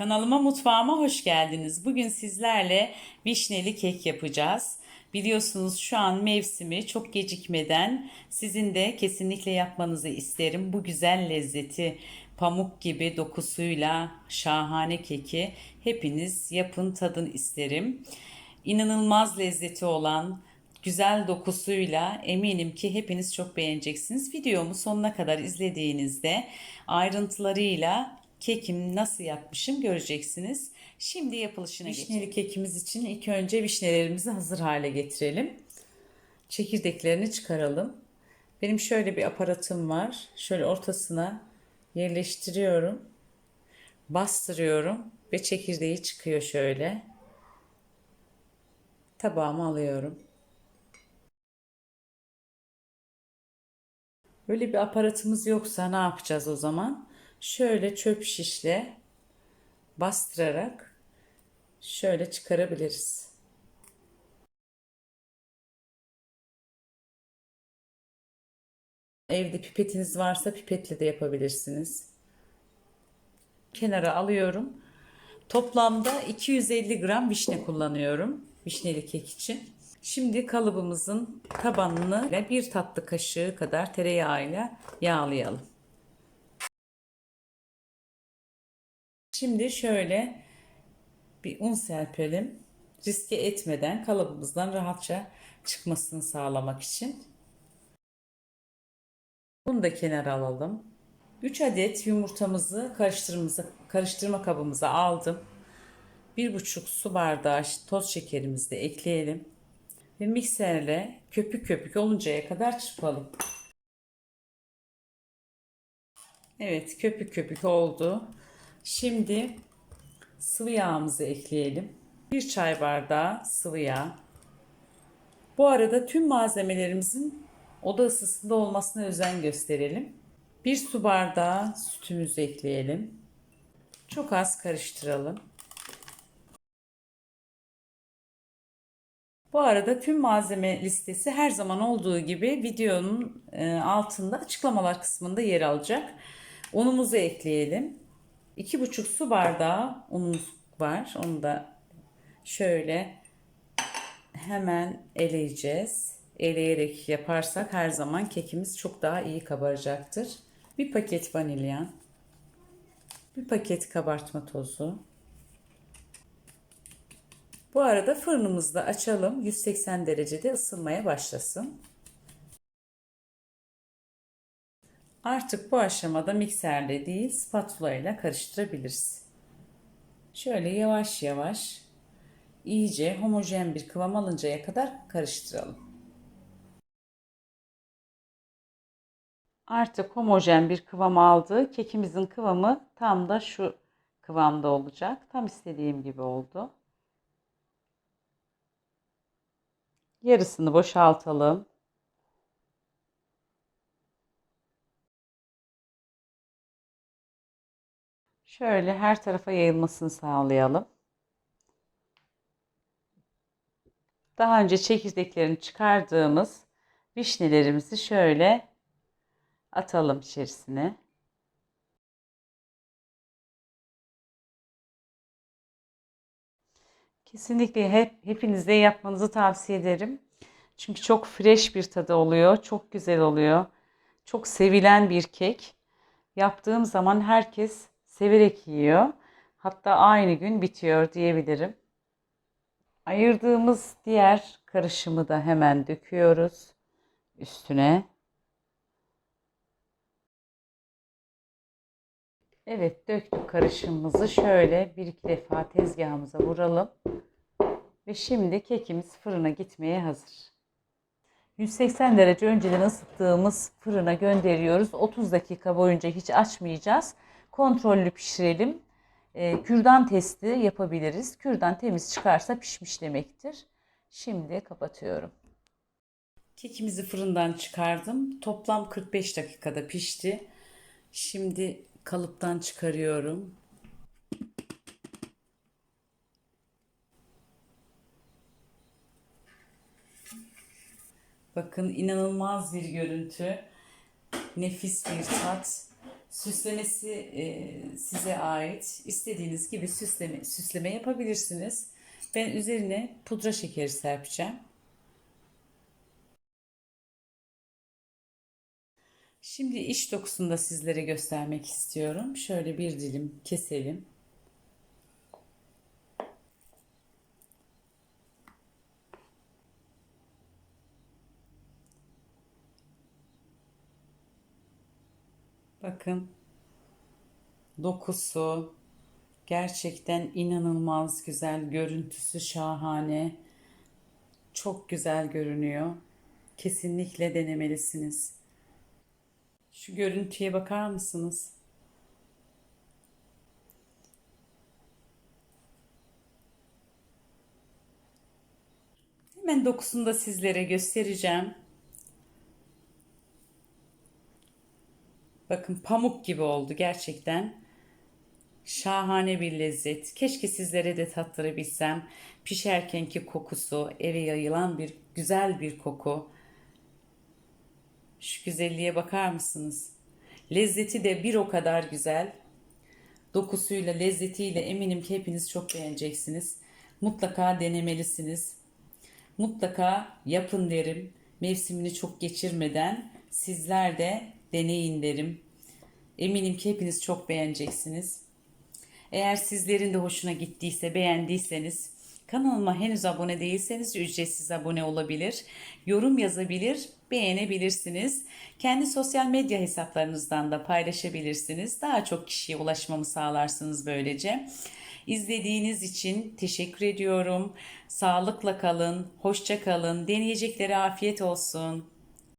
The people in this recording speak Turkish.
Kanalıma mutfağıma hoş geldiniz. Bugün sizlerle vişneli kek yapacağız. Biliyorsunuz şu an mevsimi çok gecikmeden sizin de kesinlikle yapmanızı isterim. Bu güzel lezzeti pamuk gibi dokusuyla şahane keki hepiniz yapın tadın isterim. İnanılmaz lezzeti olan güzel dokusuyla eminim ki hepiniz çok beğeneceksiniz. Videomu sonuna kadar izlediğinizde ayrıntılarıyla kekimi nasıl yapmışım göreceksiniz. Şimdi yapılışına geçelim. Vişneli kekimiz için ilk önce vişnelerimizi hazır hale getirelim. Çekirdeklerini çıkaralım. Benim şöyle bir aparatım var. Şöyle ortasına yerleştiriyorum. Bastırıyorum ve çekirdeği çıkıyor şöyle. Tabağıma alıyorum. Böyle bir aparatımız yoksa ne yapacağız o zaman? Şöyle çöp şişle bastırarak şöyle çıkarabiliriz. Evde pipetiniz varsa pipetle de yapabilirsiniz. Kenara alıyorum. Toplamda 250 gram vişne kullanıyorum. Vişneli kek için. Şimdi kalıbımızın tabanını bir tatlı kaşığı kadar tereyağıyla yağlayalım. Şimdi şöyle bir un serpelim. Riske etmeden kalıbımızdan rahatça çıkmasını sağlamak için. Bunu da kenara alalım. 3 adet yumurtamızı karıştırma kabımıza aldım. 1,5 su bardağı toz şekerimizi de ekleyelim. Ve mikserle köpük köpük oluncaya kadar çırpalım. Evet köpük köpük oldu. Şimdi sıvı yağımızı ekleyelim. 1 çay bardağı sıvı yağ. Bu arada tüm malzemelerimizin oda ısısında olmasına özen gösterelim. 1 su bardağı sütümüzü ekleyelim. Çok az karıştıralım. Bu arada tüm malzeme listesi her zaman olduğu gibi videonun e, altında açıklamalar kısmında yer alacak. Unumuzu ekleyelim. 2,5 su bardağı unumuz var. Onu da şöyle hemen eleyeceğiz. Eleyerek yaparsak her zaman kekimiz çok daha iyi kabaracaktır. Bir paket vanilya. Bir paket kabartma tozu. Bu arada fırınımızı da açalım. 180 derecede ısınmaya başlasın. Artık bu aşamada mikserle değil spatula ile karıştırabiliriz. Şöyle yavaş yavaş iyice homojen bir kıvam alıncaya kadar karıştıralım. Artık homojen bir kıvam aldı. Kekimizin kıvamı tam da şu kıvamda olacak. Tam istediğim gibi oldu. Yarısını boşaltalım. Şöyle her tarafa yayılmasını sağlayalım. Daha önce çekirdeklerini çıkardığımız vişnelerimizi şöyle atalım içerisine. Kesinlikle hep hepinize yapmanızı tavsiye ederim. Çünkü çok fresh bir tadı oluyor, çok güzel oluyor. Çok sevilen bir kek. Yaptığım zaman herkes severek yiyor. Hatta aynı gün bitiyor diyebilirim. Ayırdığımız diğer karışımı da hemen döküyoruz üstüne. Evet döktük karışımımızı şöyle bir iki defa tezgahımıza vuralım. Ve şimdi kekimiz fırına gitmeye hazır. 180 derece önceden ısıttığımız fırına gönderiyoruz. 30 dakika boyunca hiç açmayacağız. Kontrollü pişirelim. E, kürdan testi yapabiliriz. Kürdan temiz çıkarsa pişmiş demektir. Şimdi kapatıyorum. Kekimizi fırından çıkardım. Toplam 45 dakikada pişti. Şimdi kalıptan çıkarıyorum. Bakın inanılmaz bir görüntü. Nefis bir tat. Süslemesi e, size ait. İstediğiniz gibi süsleme, süsleme yapabilirsiniz. Ben üzerine pudra şekeri serpeceğim. Şimdi iç dokusunu da sizlere göstermek istiyorum. Şöyle bir dilim keselim. Bakın dokusu gerçekten inanılmaz güzel, görüntüsü şahane. Çok güzel görünüyor. Kesinlikle denemelisiniz. Şu görüntüye bakar mısınız? Hemen dokusunu da sizlere göstereceğim. Bakın pamuk gibi oldu gerçekten. Şahane bir lezzet. Keşke sizlere de tattırabilsem. Pişerkenki kokusu, eve yayılan bir güzel bir koku. Şu güzelliğe bakar mısınız? Lezzeti de bir o kadar güzel. Dokusuyla, lezzetiyle eminim ki hepiniz çok beğeneceksiniz. Mutlaka denemelisiniz. Mutlaka yapın derim. Mevsimini çok geçirmeden sizler de deneyin derim. Eminim ki hepiniz çok beğeneceksiniz. Eğer sizlerin de hoşuna gittiyse, beğendiyseniz kanalıma henüz abone değilseniz ücretsiz abone olabilir, yorum yazabilir, beğenebilirsiniz. Kendi sosyal medya hesaplarınızdan da paylaşabilirsiniz. Daha çok kişiye ulaşmamı sağlarsınız böylece. İzlediğiniz için teşekkür ediyorum. Sağlıkla kalın, hoşça kalın. Deneyeceklere afiyet olsun.